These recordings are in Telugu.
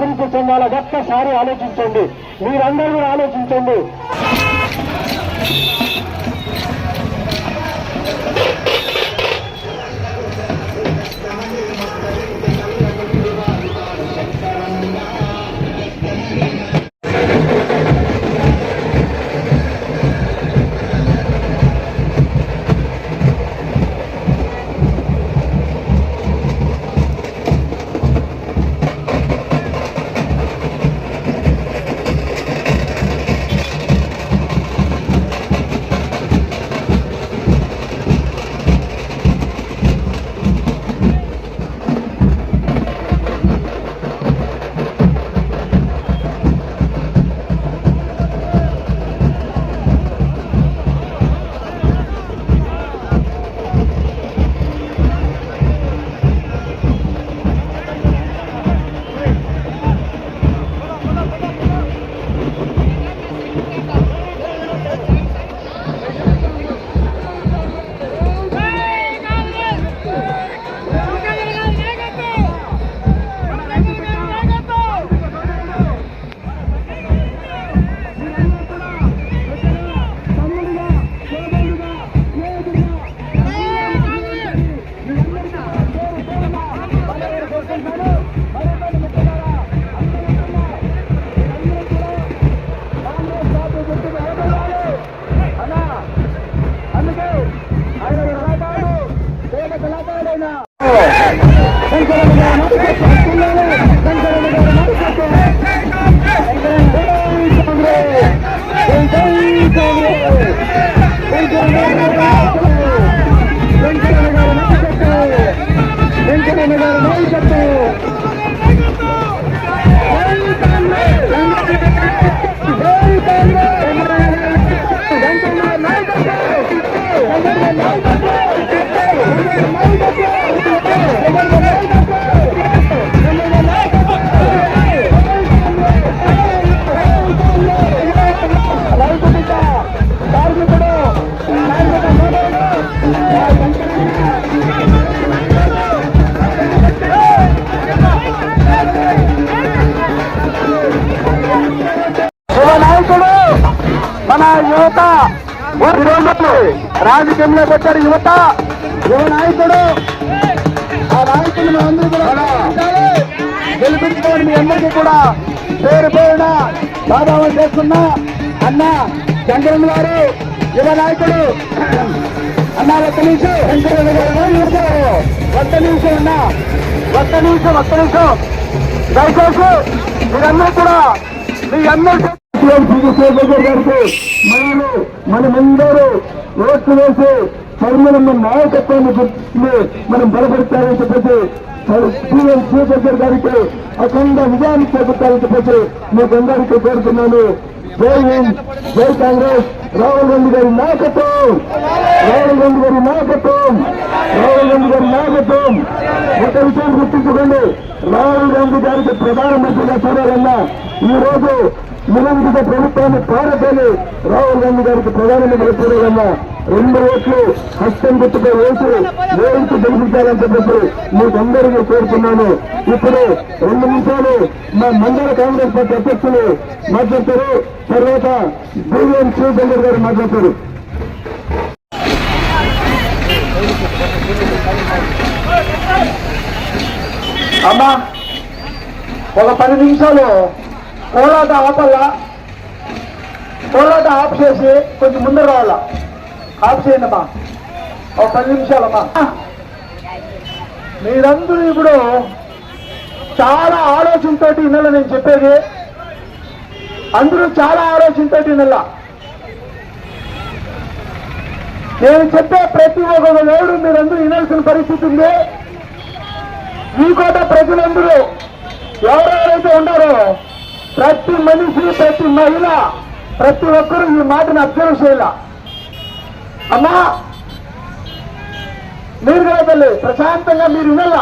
అభివృద్ధి చెందాలో ఒక్కసారి ఆలోచించండి. మీరందరూ కూడా ఆలోచించండి. యువ ఈరోజు రాజకీయంలోకి వచ్చాడు యువత. యువ నాయకుడు. ఆ నాయకుడు అందరూ కూడా గెలిపించాలి. గెలిపించుకోవడం మీ అందరికీ కూడా పేరు పేరున బాధావం చేస్తున్నా అన్న చంద్రన్ గారు యువ నాయకుడు. అన్న ఒక్క నిమిషం. వెంకటరెడ్డి గారు యువత ఒక్క నిమిషం అన్న. ఒక్క నిమిషం ఒక్క నిమిషం. దయచేసి మీరందరూ కూడా మీ అందరూ చంద్రశేఖర్ గారికి మనము మనమందరూ ఓట్లు వేసి చర్మలమ్మ నాయకత్వాన్ని గుర్తించి మనం బలపడతారని చెప్పేసి సీఎం శేఖర్ గారికి అఖండ విజయాన్ని చేపట్టాలని చెప్పేసి మీకు అందరికీ కోరుతున్నాను. జై హింద్ జై కాంగ్రెస్ రాహుల్ గాంధీ గారి నాయకత్వం రాహుల్ గాంధీ గారి నాయకత్వం రాహుల్ గాంధీ గారి నాయకత్వం. ఒక విషయం గుర్తించుకోండి రాహుల్ గాంధీ గారికి ప్రధానమంత్రిగా చూడాలన్నా ఈ రోజు నిరంకుశ ప్రభుత్వాన్ని పారపేలి రాహుల్ గాంధీ గారికి ప్రధానమంత్రిగా చూడాలన్నా రెండు ఓట్లు హస్తం గుర్తుపై వేసి ఓటు గెలిపించాలని చెప్పేసి మీకందరికీ కోరుతున్నాను. ఇప్పుడు రెండు నిమిషాలు మా మండల కాంగ్రెస్ పార్టీ అధ్యక్షులు మాట్లాడతారు. తర్వాత బీవీఎం శివశంకర్ గారు మాట్లాడతారు. అమ్మా ఒక పది నిమిషాలు కోలాట ఆపల్లా. కోలాట ఆఫ్ చేసి కొంచెం ముందర రావాలా? ఆఫ్ చేయండి అమ్మా. ఒక పది నిమిషాలమ్మా మీరందరూ ఇప్పుడు చాలా ఆలోచనతోటి వినాల నేను చెప్పేది? అందరూ చాలా ఆలోచనతో వినాల? నేను చెప్పే ప్రతి ఒక్క వేడు మీరందరూ వినాల్సిన పరిస్థితి ఉంది. ఈ కోట ప్రజలందరూ ఎవరెవరైతే ఉన్నారో ప్రతి మనిషి ప్రతి మహిళ ప్రతి ఒక్కరూ ఈ మాటను అబ్జర్వ్ చేయాల? అమ్మా! మీరు కదా తల్లి ప్రశాంతంగా మీరు వినల్ల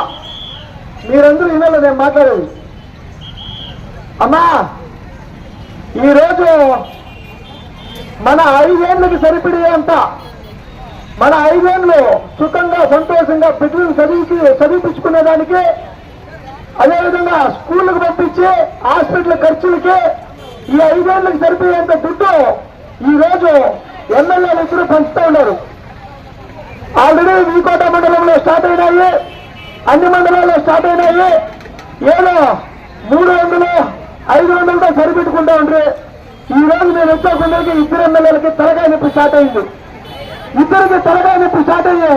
మీరందరూ వినల్ల నేను మాట్లాడేది? అమ్మా! ఈరోజు మన ఐదేళ్ళకి సరిపడే అంత మన ఐదేళ్ళు సుఖంగా సంతోషంగా బిడ్డలను చదివి చదివించుకునే దానికి అదేవిధంగా స్కూళ్ళకు పంపించి హాస్పిటల్ ఖర్చులకి ఈ ఐదేళ్ళకు సరిపోయేంత దుడ్డు ఈ ఎమ్మెల్యేలు ఇద్దరు పంచుతూ ఉన్నారు. ఆల్రెడీ వీకోట మండలంలో స్టార్ట్ అయినాయి. అన్ని మండలాల్లో స్టార్ట్ అయినాయి. ఏదో మూడు వందలు ఐదు వందలతో సరిపెట్టుకుంటా ఉంటే ఈ రోజు నేను వచ్చేకుందరికి ఇద్దరు ఎమ్మెల్యేలకి తలకాయ నొప్పి స్టార్ట్ అయింది. ఇద్దరికి తలకాయ నొప్పి స్టార్ట్ అయ్యే.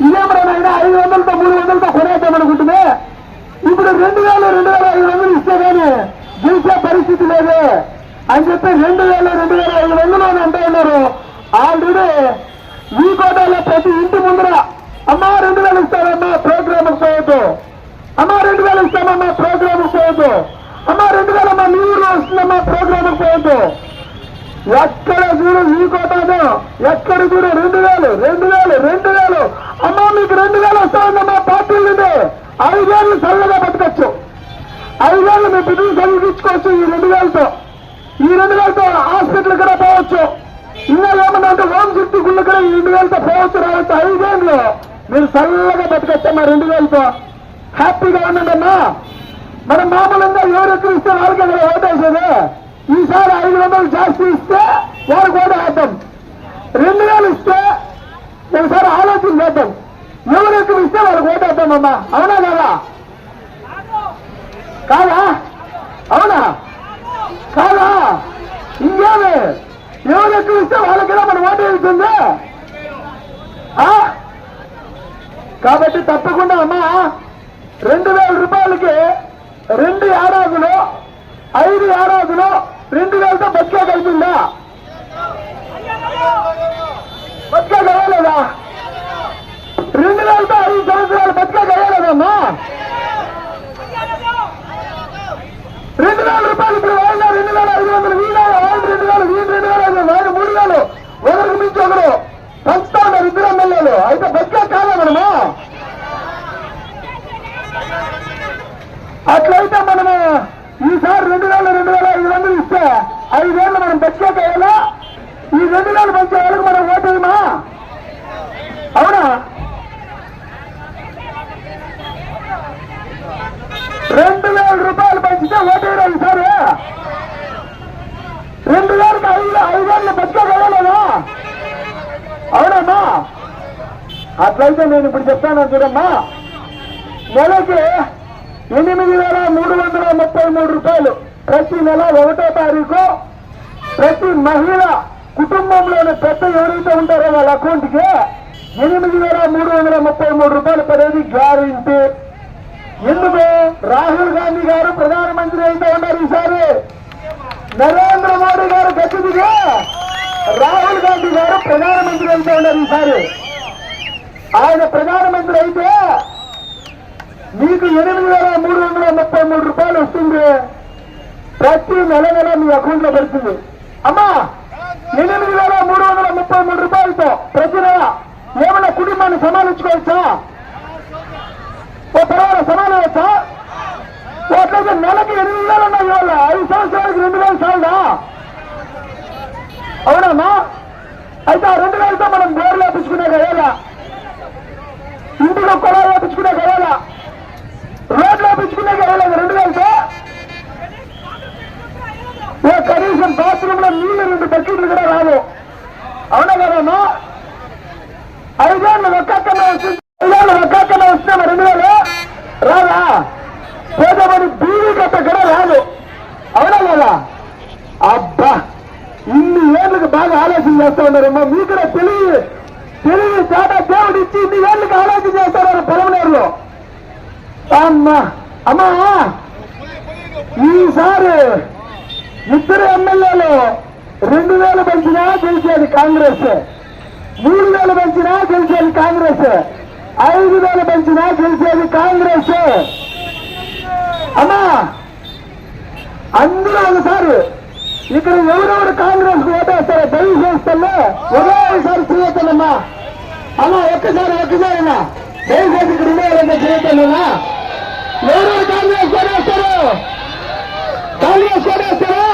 ఇదేమరైనా ఐదు వందలతో మూడు వందలతో కొనేద్దామనుకుంటుంది ఇప్పుడు రెండు వేలు రెండు వేల ఐదు వందలు ఇస్తే కానీ గెలిచే పరిస్థితి లేదు. అని చెప్పి రెండు వేల రెండు వేల ఐదు వందలు అని అంటే ఉన్నారు. ఆల్రెడీ ఈ కోటలో ప్రతి ఇంటి ముందర అమ్మా రెండు వేలు ఇస్తారమ్మా ప్రోగ్రామ్ చేయొద్దు అమ్మా రెండు వేలు ఇస్తామమ్మా ప్రోగ్రామ్ చేయొద్దు అమ్మా రెండు వేలమ్మా మీ ఊర్లో వస్తుందమ్మా ప్రోగ్రామ్ చేయొద్దు ఎక్కడ చూడు ఈ కోటాను ఎక్కడ చూడు రెండు వేలు రెండు వేలు రెండు వేలు. అమ్మా మీకు రెండు వేలు వస్తాయన్నమ్మా పార్టీల నుండి ఐదేళ్ళు చల్లగా బతకచ్చు. ఐదేళ్ళు మీ బిడ్డలు చదివించుకోవచ్చు ఈ రెండు వేలతో. ఈ రెండు వేలతో హాస్పిటల్ కూడా పోవచ్చు. ఇంకా ఏమన్నా అంటే హోమ్ శక్తి గుళ్ళు కూడా ఈ రెండు వేలతో పోవచ్చు రావచ్చు. ఐదేళ్ళు మీరు చల్లగా బతకచ్చమ్మా రెండు వేలతో. హ్యాపీగా ఉండండి అమ్మా. మనం మామూలుగా ఎవరు ఎక్కడిస్తే ఇస్తే వాళ్ళకే కదా ఓటేసేది ఈసారి ఐదు వందలు జాస్తి ఇస్తే వారు కూడా వేద్దాం రెండు వేలు ఇస్తే ఒకసారి ఆలోచన చేద్దాం. ఎవరు ఎక్కువ ఇస్తే వాళ్ళకి ఓటు వేద్దాం అవునా కదా? కాదా? అవునా? కాదా? ఇంకేమి? ఎవరు ఎక్కువ ఇస్తే వాళ్ళకి కదా మనం ఓటు వెళ్తుంది? కాబట్టి తప్పకుండా అమ్మా రెండు వేల రూపాయలకి రెండు ఏడాదులు ఐదు ఏడాదులు రెండు వేలతో బతికే కలిపిందా? బతికే కలగలేదా రెండు వేలతో ఐదు సంవత్సరాలు బతికే కలగలేదమ్మా రెండు వేల రూపాయలు ఇప్పుడు వాళ్ళ రెండు వేల ఐదు వందలు వీళ్ళ వాళ్ళు రెండు వేలు వీళ్ళు రెండు వేల ఐదు వందలు మూడు వేలు. ఒకరికి మించి ఒకరు. పంచుతా ఉన్నారు ఇద్దరు ఎమ్మెల్యేలు. అయితే బతికే కాదా మనము? అట్లయితే మనము ఈసారి రెండు వేల రెండు వేల ఐదు వందలు ఐదేళ్ళు మనం బతికేయాలా ఈ రెండు వేలు పంచే వాళ్ళకి మనం ఓటేమా అవునా? రెండు వేల రూపాయలు పంచితే ఓటేయరా ఈసారి? రెండు వేలకు ఐదు ఐదేళ్ళు బతికేయగలనా అవునమ్మా. అట్లయితే నేను ఇప్పుడు చెప్తాను చూడమ్మా. నెలకి ఎనిమిది వేల మూడు వందల ముప్పై మూడు రూపాయలు. ప్రతి నెల ఒకటో తారీఖు ప్రతి మహిళ కుటుంబంలోని పెద్ద ఎవరైతే ఉంటారో వాళ్ళ అకౌంట్కి ఎనిమిది వేల మూడు వందల ముప్పై మూడు రూపాయలు పడేది గ్యారంటీ. ఎందుకు? రాహుల్ గాంధీ గారు ప్రధానమంత్రి అయితే ఉన్నారు ఈసారి. నరేంద్ర మోడీ గారు గట్టి రాహుల్ గాంధీ గారు ప్రధానమంత్రి అయితే ఉన్నారు ఈసారి. ఆయన ప్రధానమంత్రి అయితే మీకు ఎనిమిది వేల మూడు వందల ముప్పై మూడు రూపాయలు వస్తుంది. ప్రతి నెల నెల మీ అకౌంట్లో పడుతుంది అమ్మా ఎనిమిది వేల మూడు వందల ముప్పై మూడు రూపాయలతో ప్రతి నెల ఏమన్నా కుటుంబాన్ని సమాలించుకోవచ్చా ఓ తర్వాత సమానవచ్చా ఓ అట్లయితే నెలకి ఎనిమిది వేలు ఉన్నాయి ఇవాళ. ఐదు సంవత్సరాలకి రెండు వేలు చాలదా అవునమ్మా అయితే ఆ రెండు వేలతో మనం బోర్లు వేపించుకునే కదా ఇంటిలో కొలాలు వేపించుకునే కదా రోడ్లు వేపించుకునే కదా రెండు వేలతో ఓ కనీసం బాత్రూమ్లో నీళ్ళు రెండు బకెట్లు కూడా రావు అవునా కదమ్మా ఐదేళ్ళు ఒక్కక్కనే వస్తుంది ఐదేళ్ళు ఒక్కక్కనే వస్తున్నామా రెండు వేలు రాదా పోతే మరి బీవీ కట్ట కూడా రాదు అవునా కదా అబ్బా ఇన్ని ఏళ్ళకి బాగా ఆలోచన చేస్తా ఉన్నారమ్మా మీకు కూడా తెలివి తెలివి చాట దేవుడు ఇచ్చి ఇన్ని ఏళ్ళకి ఆలోచన చేస్తారు పొలంనేరులో అమ్మా అమ్మా ఈసారి ఇద్దరు ఎమ్మెల్యేలు రెండు వేలు పెంచినా గెలిచేది కాంగ్రెస్. మూడు వేలు పెంచినా గెలిచేది కాంగ్రెస్. ఐదు వేలు పెంచినా గెలిచేది కాంగ్రెస్. అమ్మా! అందరూ ఒకసారి ఇక్కడ ఎవరెవరు కాంగ్రెస్కు ఓటేస్తారో దయచేస్తలే ఒకసారి చేయొద్దమ్మా అమ్మా ఒక్కసారి ఒక్కసారి దయచేసి ఇక్కడ ఉండేవారంటే చేయొద్దమ్మా ఎవరు కాంగ్రెస్ కొనేస్తారు కాంగ్రెస్ కొనేస్తారా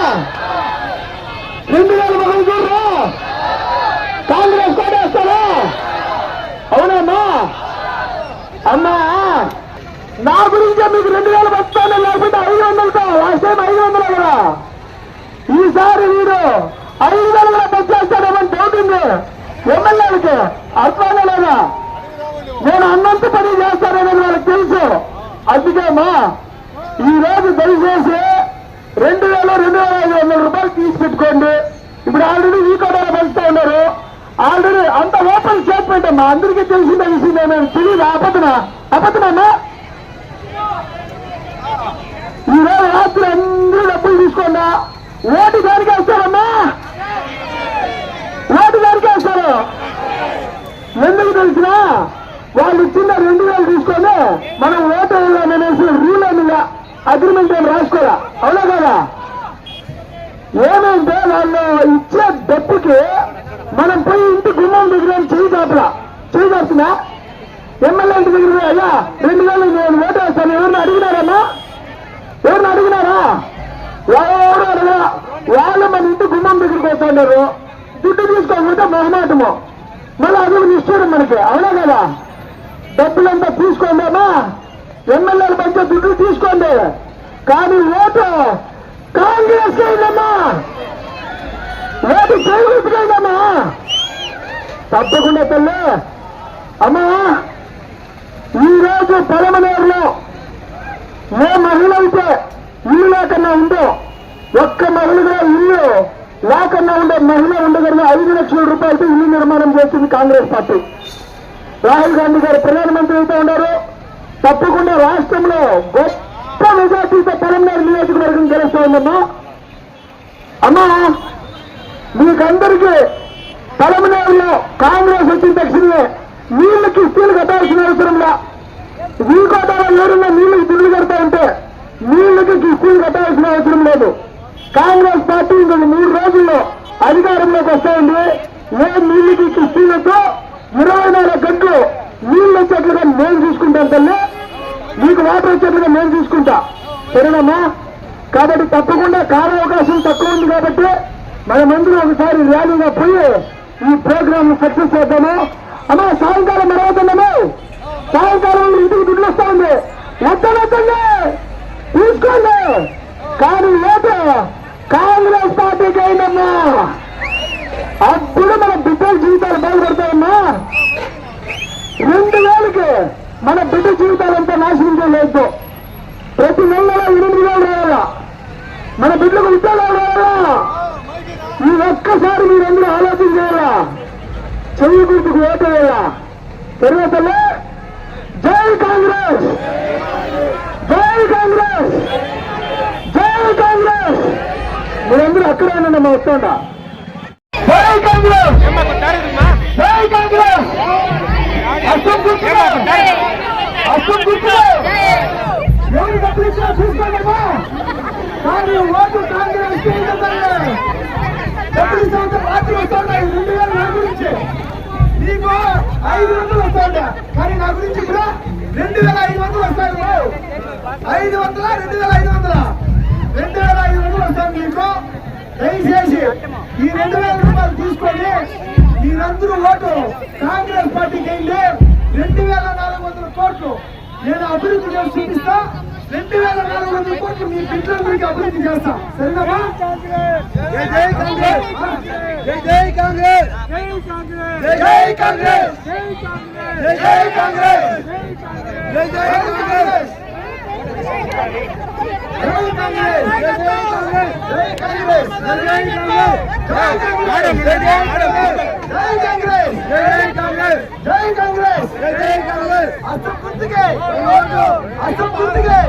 రెండు వేల మొదలు చూడరా కాంగ్రెస్ కొనేస్తారా అవునమ్మా. అమ్మా. నా గురించి మీకు రెండు వేల బస్తాలు లేకపోతే ఐదు వందలతో లాస్ట్ టైం ఐదు వందలు కదా? ఈసారి వీడు ఐదు వేల కూడా పెంచేస్తాడేమని పోతుంది ఎమ్మెల్యేలకి. అర్థం లేదా? నేను అన్నంత పని చేస్తానని వాళ్ళకి తెలుసు. అందుకేమా ఈ రోజు దయచేసి రెండు వేల రెండు వేల ఐదు వందల రూపాయలు తీసి పెట్టుకోండి. ఇప్పుడు ఆల్రెడీ ఈ కోటాలో పెంచుతూ ఉన్నారు. ఆల్రెడీ అంత ఓపెన్ స్టేట్మెంట్ అమ్మా. అందరికీ తెలిసిందే విషయం నేను తెలియదు? అబద్ధన అబద్ధమమ్మా ఈ రోజు రాత్రి అందరూ డబ్బులు తీసుకోండా. ఓటు దానికి వస్తారమ్మా ఓటు దానికి వేస్తారు ఎందుకు తెలిసినా వాళ్ళు ఇచ్చిన రెండు వేలు తీసుకొని మనం ఓటు వేయాలనేసి రూల్ ఏమిగా అగ్రిమెంట్ ఏం రాసుకోరా? అవునా కదా? ఏమైంటే వాళ్ళు ఇచ్చే డబ్బుకి మనం పోయి ఇంటి గుమ్మం దగ్గర చేయి చాపరా? చేయి చాపుతున్నా ఎమ్మెల్యే ఇంటి దగ్గర అయ్యా రెండు వేలు నేను ఓటు వేస్తాను. ఎవరిని అడిగినారమ్మా? ఎవరిని అడిగినారా? ఎవరు అడగరా? వాళ్ళు మన ఇంటి గుమ్మం దగ్గరికి వస్తున్నారు. దుడ్డు తీసుకోకపోతే మొహమాటము. మళ్ళీ అది నిష్ఠూరం మనకి. అవునా కదా? డబ్బులంతా తీసుకోండమ్మా. ఎమ్మెల్యేల మధ్య దుడ్డు తీసుకోండి. కానీ ఓటు కాంగ్రెస్ అయిందమ్మా ఓటు చేయగలుగుతుందమ్మా తప్పకుండా తల్లి. అమ్మా ఈ రోజు పరమనేరులో ఏ మహిళ అయితే ఇల్లు లేకన్నా ఉందో ఒక్క మహిళగా ఇల్లు లేకన్నా ఉండే మహిళ ఉండగలిగిన ఐదు లక్షల రూపాయలతో ఇల్లు నిర్మాణం చేసింది కాంగ్రెస్ పార్టీ. రాహుల్ గాంధీ గారు ప్రధానమంత్రి అయితే ఉన్నారు. తప్పకుండా రాష్ట్రంలో గొప్ప మెజార్టీతో పలమనేరు నియోజకవర్గం గెలుస్తా ఉందమ్మా అమ్మా మీకందరికీ పలమనేరులో కాంగ్రెస్ వచ్చిన తక్షణమే నీళ్ళకి ఇస్తీలు కట్టాల్సిన అవసరంలా. ఈ కోటాలో ఎవరున్నా నీళ్ళకు కడతా ఉంటే నీళ్ళకి కిస్తీలు కట్టాల్సిన అవసరం లేదు. కాంగ్రెస్ పార్టీ ఇంకొక మూడు రోజుల్లో అధికారంలోకి వస్తాయండి ఏ నీళ్ళకి కిస్తీలతో ఇరవై నాలుగు గంటలు నీళ్ళు వచ్చేట్లుగా నేను చూసుకుంటాను తల్లి. మీకు వాటర్ వచ్చేట్లుగా నేను చూసుకుంటా. సరేనమ్మా? కాబట్టి తప్పకుండా కారు అవకాశం తక్కువ ఉంది కాబట్టి మనమందరం ఒకసారి ర్యాలీగా పోయి ఈ ప్రోగ్రామ్ సక్సెస్ చేద్దాము. అమ్మా సాయంకాలం మరవుతున్నాము సాయంకాలం ఇంటికి దుడ్లు వస్తా ఉంది. వద్దనొద్దండి తీసుకోండి. కానీ ఓటు కాంగ్రెస్ పార్టీకి అయిందమ్మా అప్పుడు మన బిడ్డల జీవితాలు బాగుపడతాయమ్మా రెండు వేలకి మన బిడ్డ జీవితాలంతా నాశనం చేయలేదు. ప్రతి నెలలో ఎనిమిది వేలు రావాలా మన బిడ్డకు ఉద్యోగాలు రావాలా ఈ ఒక్కసారి మీరందరూ ఆలోచన చేయాలా? చెయ్యి గుర్తుకు ఓటు వేయాలా? తర్వాత జై కాంగ్రెస్! జై కాంగ్రెస్! జై కాంగ్రెస్! మీరందరూ అక్కడే ఉండండి మా వస్తుండా జై కాంగ్రెస్! జై కాంగ్రెస్! అసంతృప్తి కానీ ఓటు కాంగ్రెస్ డబ్బులు ఇస్తామంటే రాత్రి వస్తున్నాయి రెండు వేల నా గురించి? నీకు ఐదు వందలు వస్తాయి కానీ నా గురించి కూడా రెండు వేల ఐదు వందలు వస్తాయి ఐదు వందల రెండు వేల ఐదు వందల? రెండు వేల ఐదు వందలు వస్తాయి మీకు దయచేసి ఈ రెండు వేల రూపాయలు తీసుకొని మీరందరూ ఓటు కాంగ్రెస్ పార్టీకి అయింది రెండు వేల నాలుగు వందల కోట్లు నేను అభివృద్ధి చేసి చూపిస్తా. రెండు వేల నాలుగు వందల కోట్లు మీ బిడ్డల మీకు అభివృద్ధి చేస్తా. సరేనా జై కాంగ్రెస్. జై కాంగ్రెస్. జై కాంగ్రెస్. జై కాంగ్రెస్. జై కాంగ్రెస్. జై కాంగ్రెస్. జై జై కాంగ్రెస్ జై కాంగ్రెస్ జై జై కాంగ్రెస్ జై కాంగ్రెస్ జై కాంగ్రెస్ జై కాంగ్రెస్ జై కాంగ్రెస్ జై కాంగ్రెస్ అసం గుర్తుకే ఓటు అసం గుర్తుకే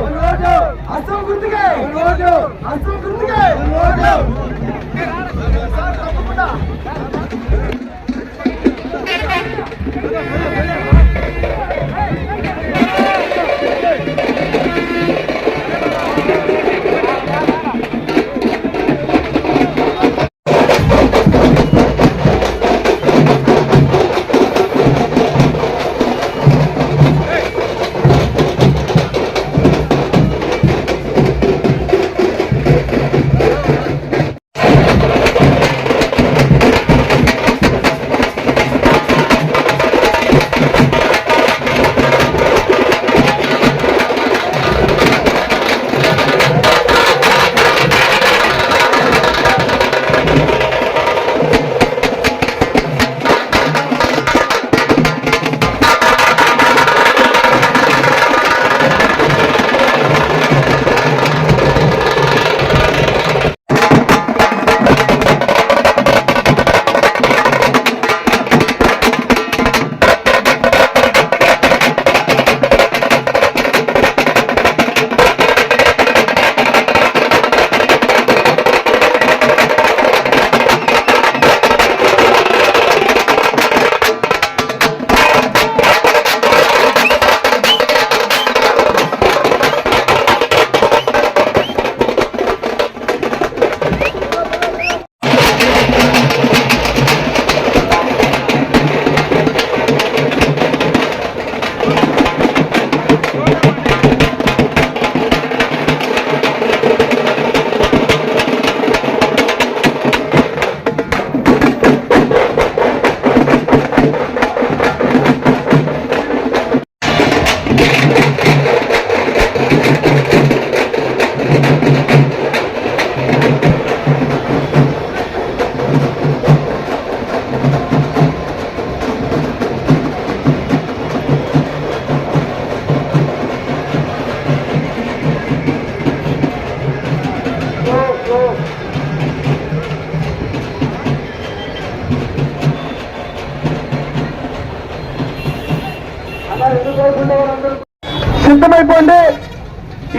సిద్ధమైపోండి.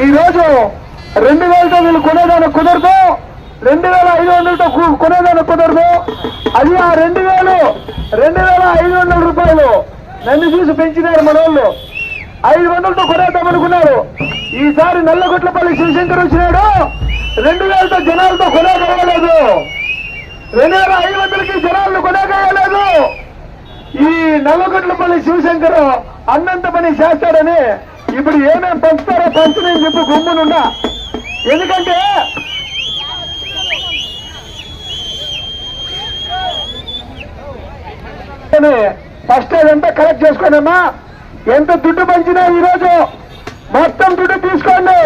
ఈరోజు రెండు వేలతో వీళ్ళు కొనేదానికి కుదరదు. రెండు వేల ఐదు వందలతో కు- కొనేదానికి కుదరదు. అది ఆ రెండు వేలు రెండు వేల ఐదు వందల రూపాయలు నన్ను చూసి పెంచినారు మన వాళ్ళు ఐదు వందలతో కొనేద్దామనుకున్నారు ఈసారి నల్లగొట్లపల్లి శివశంకర్ వచ్చినాడు. రెండు వేలతో జనాలతో కొనేగలేదు రెండు వేల ఐదు వందలకి జనాలను కొనేగలేదు ఈ నల్లగొట్లపల్లి శివశంకర్ అన్నంత పని చేస్తాడని ఇప్పుడు ఏమేమి పంచుతారో పంచునని చెప్పి గుమ్మునున్నా. ఎందుకంటే ఫస్ట్ అదంతా కలెక్ట్ చేసుకోనమ్మా ఎంత దుడ్డు పంచినా ఈరోజు మొత్తం దుడ్డు తీసుకోండి.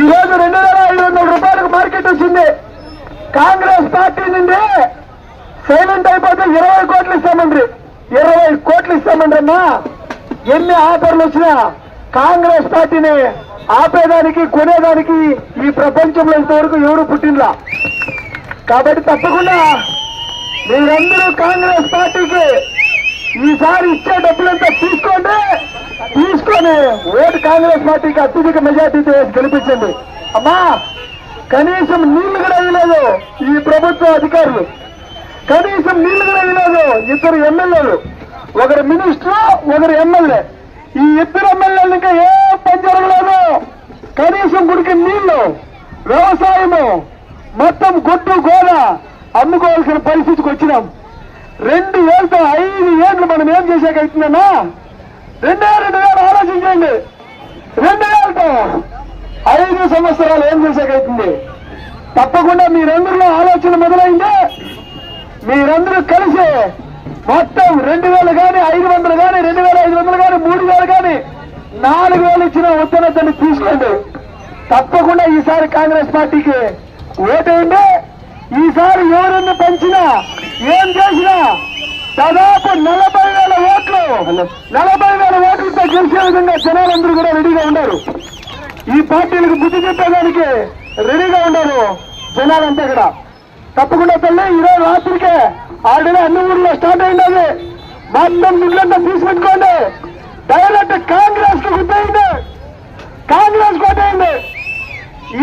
ఈ రోజు రెండు వేల ఐదు వందల రూపాయలకు మార్కెట్ వచ్చింది. కాంగ్రెస్ పార్టీ నుండి సైలెంట్ అయిపోతే ఇరవై కోట్లు ఇస్తామండ్రి. ఇరవై కోట్లు ఇస్తామండి అమ్మా ఎన్ని ఆఫర్లు వచ్చినా కాంగ్రెస్ పార్టీని ఆపేదానికి కొనేదానికి ఈ ప్రపంచంలో ఇంతవరకు ఎవరు పుట్టినలా కాబట్టి తప్పకుండా మీరందరూ కాంగ్రెస్ పార్టీకి ఈసారి ఇచ్చే డబ్బులంతా తీసుకోండి. తీసుకొని ఓటు కాంగ్రెస్ పార్టీకి అత్యధిక మెజార్టీతో గెలిపించండి. అమ్మా కనీసం నీళ్ళు కూడా ఇవ్వలేదు ఈ ప్రభుత్వ అధికారులు. కనీసం నీళ్ళు కూడా ఇవ్వలేదు ఇద్దరు ఎమ్మెల్యేలు. ఒకరు మినిస్టర్ ఒకరు ఎమ్మెల్యే. ఈ ఇద్దరు ఎమ్మెల్యేలు ఇంకా ఏ పని జరగలేదు. కనీసం గుడికి నీళ్ళు వ్యవసాయము మొత్తం గొడ్డు గోడ అమ్ముకోవాల్సిన పరిస్థితికి వచ్చినాం. రెండు ఏళ్ళతో ఐదు ఏళ్ళు మనం ఏం చేసేకైతుందన్నా రెండే రెండు వేలు ఆలోచించండి రెండు ఏళ్ళతో ఐదు సంవత్సరాలు ఏం చేసేకైతుంది తప్పకుండా మీరందరిలో ఆలోచన మొదలైంది. మీరందరూ కలిసి మొత్తం రెండు వేలు కానీ ఐదు వందలు కానీ రెండు వేల ఐదు వందలు కానీ మూడు వేలు కానీ నాలుగు వేలు ఇచ్చిన ఉత్తరతని తీసుకోండి. తప్పకుండా ఈసారి కాంగ్రెస్ పార్టీకి ఓటేయండి. ఈసారి ఎవరిని పెంచినా ఏం చేసినా దాదాపు నలభై వేల ఓట్లు నలభై వేల ఓట్లతో గెలిచే విధంగా జనాలందరూ కూడా రెడీగా ఉన్నారు. ఈ పార్టీలకు బుద్ధి చెప్పేదానికి రెడీగా ఉన్నారు జనాలంతా కూడా. తప్పకుండా తల్లి ఈరోజు రాత్రికే ఆల్రెడీ అన్ని ఊర్లో స్టార్ట్ అయింది మొత్తం నిన్నంతా తీసుపెట్టుకోండి డైరెక్ట్ కాంగ్రెస్కు గుర్తయింది. కాంగ్రెస్ కోటైంది.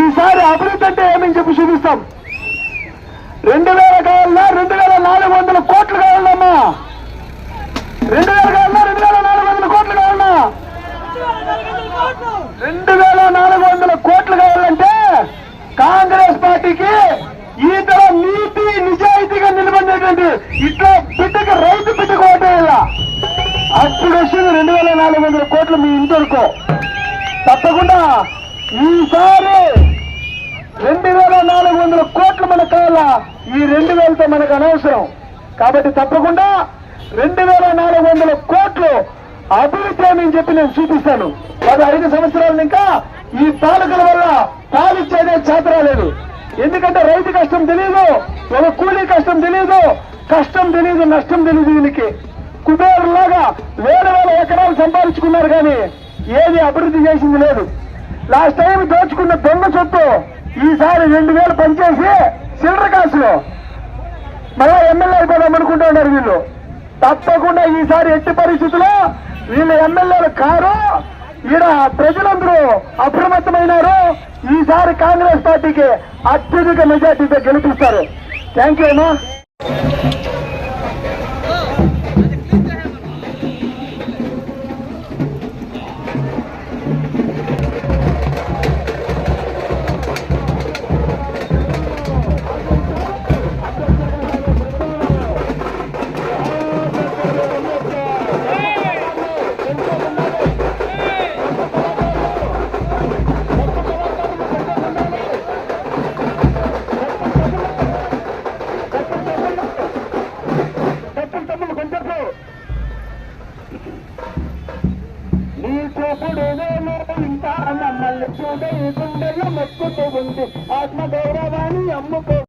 ఈసారి అభివృద్ధి అంటే ఏమని చెప్పి చూపిస్తాం. రెండు వేల కావాలన్నా రెండు వేల నాలుగు వందల కోట్లు కావాలమ్మా రెండు వేల కావాలన్నా రెండు వేల నాలుగు వందల కోట్లు కావాలన్నా. రెండు వేల నాలుగు వందల కోట్లు కావాలంటే కాంగ్రెస్ పార్టీకి ఈతర నీతి నిజాయితీగా నిలబడినటువంటి ఇట్లా బిడ్డకి రైతు బిడ్డకు ఓటేయాల అప్పుడు వచ్చింది రెండు వేల నాలుగు వందల కోట్లు మీ ఇంటర్కో తప్పకుండా ఈసారి రెండు వేల నాలుగు వందల కోట్లు మనకు కావాలా ఈ రెండు వేలతో మనకు అనవసరం. కాబట్టి తప్పకుండా రెండు వేల నాలుగు వందల కోట్లు అభివృద్ధి అని చెప్పి నేను చూపిస్తాను. పది ఐదు సంవత్సరాలు ఇంకా ఈ పాలకుల వల్ల పాలిచ్చేదే చేత రాలేదు. ఎందుకంటే రైతు కష్టం తెలియదు ఒక కూలీ కష్టం తెలియదు కష్టం తెలియదు నష్టం తెలియదు వీళ్ళకి. కుబేరులాగా వేల వేల ఎకరాలు సంపాదించుకున్నారు కానీ ఏది అభివృద్ధి చేసింది లేదు. లాస్ట్ టైం దోచుకున్న దొంగ సొత్తు ఈసారి రెండు వేలు పనిచేసి చిల్లర కాసులు. మరో ఎమ్మెల్యే అయిపోదాం అనుకుంటూ ఉన్నారు వీళ్ళు. తప్పకుండా ఈసారి ఎట్టి పరిస్థితుల్లో వీళ్ళు ఎమ్మెల్యేల కారు ఈడ ప్రజలందరూ అప్రమత్తమైనారు. ఈసారి కాంగ్రెస్ పార్టీకి అత్యధిక మెజార్టీతో గెలిపిస్తారు. థ్యాంక్ యూ అమ్మా.